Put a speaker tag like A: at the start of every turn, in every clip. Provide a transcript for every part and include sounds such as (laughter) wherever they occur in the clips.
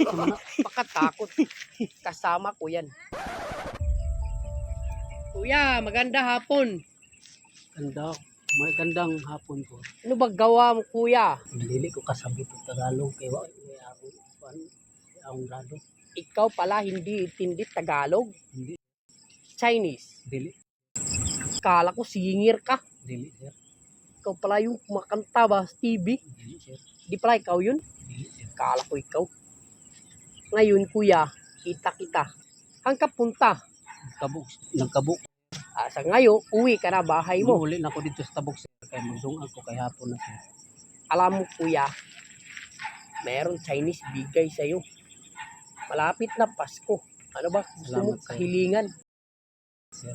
A: (laughs) Pakatakot. Kasama ko yan. Kuya, maganda hapon.
B: Ganda. May gandang hapon po.
A: Ano ba gawa mo, kuya?
B: Dili ko kasabot ng Tagalog kay wa may ako pan akong grado.
A: Ikaw pala hindi intindi Tagalog.
B: Hindi.
A: Chinese.
B: Dili.
A: Kala ko singir ka.
B: Dili sir.
A: Ikaw pala yung kumakanta ba sa TV.
B: Dili sir.
A: Di pala ikaw yun.
B: Dili sir.
A: Kala ko ikaw. Ngayon, kuya, kita-kita. Hang ka punta.
B: Kabuk. Nagkabuk.
A: Ah, sa ngayon, uwi ka na bahay mo.
B: Uli na ko dito sa tabok sir. Kaya magdungan ko kay hapon na sir.
A: Alam mo, kuya, meron Chinese bigay sa'yo. Malapit na Pasko. Ano ba? Gusto mo
B: Salamat, sir.
A: kahilingan?
B: Sir.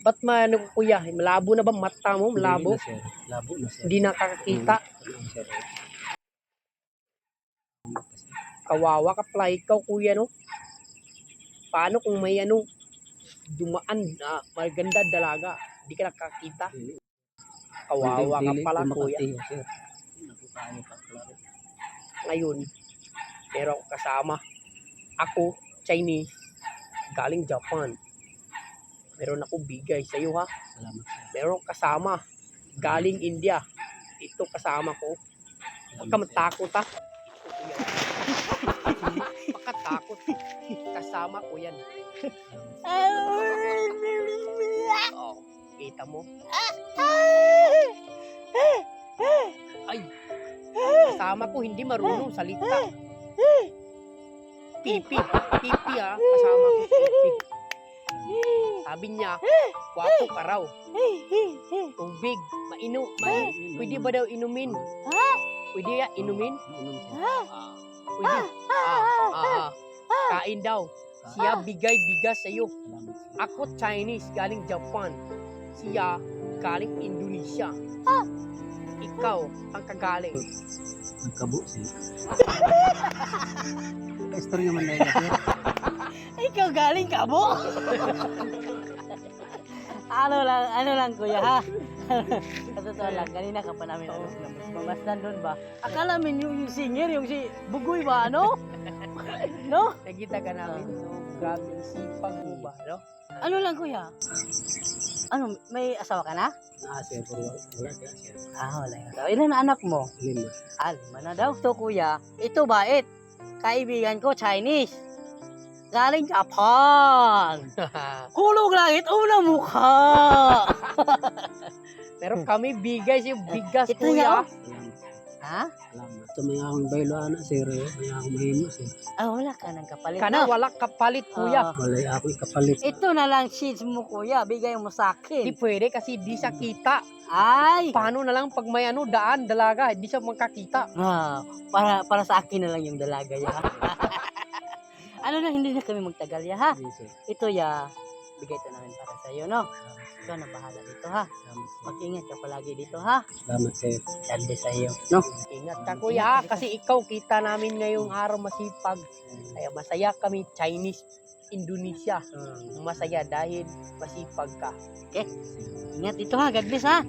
A: Ba't man, ano, kuya, malabo na ba mata mo? Malabo?
B: Dili na, sir. Labo na sir.
A: Hindi nakakakita.
B: Mm, sir.
A: Kawawa ka pala ikaw, kuya, no? Paano kung may ano, dumaan na maganda dalaga, di ka nakakita? Kawawa ka pala, kuya. Ngayon, meron ako kasama. Ako, Chinese, galing Japan. Meron ako bigay sa iyo, ha? Meron kasama, galing India. Ito kasama ko. Huwag ka matakot, ha? Kasama ko yan. (laughs) Oh, kita mo? Ay, kasama ko hindi marunong salita. Pipi, pipi ha, kasama ko pipi. Sabi niya, wapo ka raw. Tubig, maino, ma pwede ba daw inumin? Pwede ya, inumin?
B: Inom, sir.
A: Ah, pwede. Ah, ah, ah. Kain daw. Siya bigay bigas.
B: Salamat sir.
A: Ako Chinese, galing Japan. Siya, galing Indonesia. Ikaw, ang kagaling.
B: Nagkabo sir. Istorya (laughs) man na sir. (laughs)
C: Ikaw galing ka mo? (laughs) ano lang, ano lang kuya ha? Sa totoo lang, kanina ka pa namin ano, mamasdan doon ba? Akala min yung, yung singer, yung si Bugoy ba, ano? No?
A: Nakita ka namin, no? Grabe sipag mo ba, no?
C: Ano lang kuya? Ano, may asawa ka na?
B: Ah. Pero wala ka.
C: Ah, wala yung asawa. Ilan na anak mo?
B: Lima.
C: Ah, lima na daw. So kuya, ito bait. Kaibigan ko, Chinese. Galing Japan. (laughs) Kulog langit, unang mukha. (laughs)
A: Pero kami bigay siya bigas,
C: Ito niya,
A: kuya.
C: oh. Ha?
B: Salamat. Ito may akong baylo, ana, sir. eh. May akong mahimo, sir.
C: Ah, wala ka ng kapalit
A: Kana
C: na.
A: wala kapalit, kuya.
C: Ah.
B: Wala ako ikapalit.
C: Ito na lang sheets mo, kuya. Bigay mo sa
A: Di
C: akin.
A: pwede kasi di siya kita.
C: Ay!
A: Paano na lang pag may ano, daan, dalaga, di siya makakita.
C: Ah, para para sa akin na lang yung dalaga ya. (laughs) ano na, hindi na kami magtagal ya, ha?
B: Hindi, sir.
C: Ito ya, bigay ito namin para sa iyo, no? Ikaw na bahala dito, ha? Mag-ingat ka palagi dito, ha?
B: Salamat, sir.
C: Dande sa iyo, no?
A: Ingat ka, kuya, ha? kasi ikaw kita namin ngayong araw masipag. Kaya masaya kami, Chinese, Indonesia. Masaya dahil masipag ka.
C: Ingat dito, ha? God bless, ha?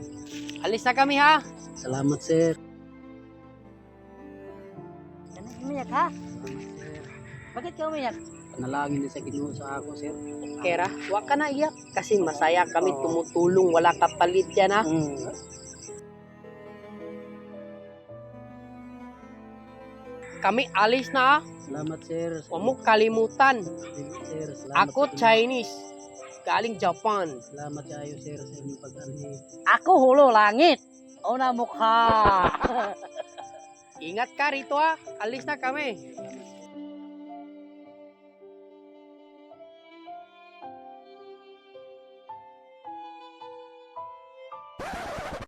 A: Alis na kami, ha?
B: Salamat, sir.
C: Ano, umiyak, ha?
B: Salamat, sir.
C: Bakit ka umiyak?
B: Panalangin din sa Ginoo sa ako, sir.
A: Kera, huwag ka na iyak. Kasi masaya kami tumutulong. Wala kapalit yan, ha?
C: Mm.
A: Kami alis na, ha?
B: Salamat, sir.
A: Huwag mo kalimutan.
B: Sir, salamat
A: Ako
B: sa.
A: Chinese. Galing Japan.
B: Salamat kayo, sir, sa inyong pag-alhi.
C: Ako hulo langit. Una mukha. (laughs)
A: Ingat ka rito, ha? Alis na kami.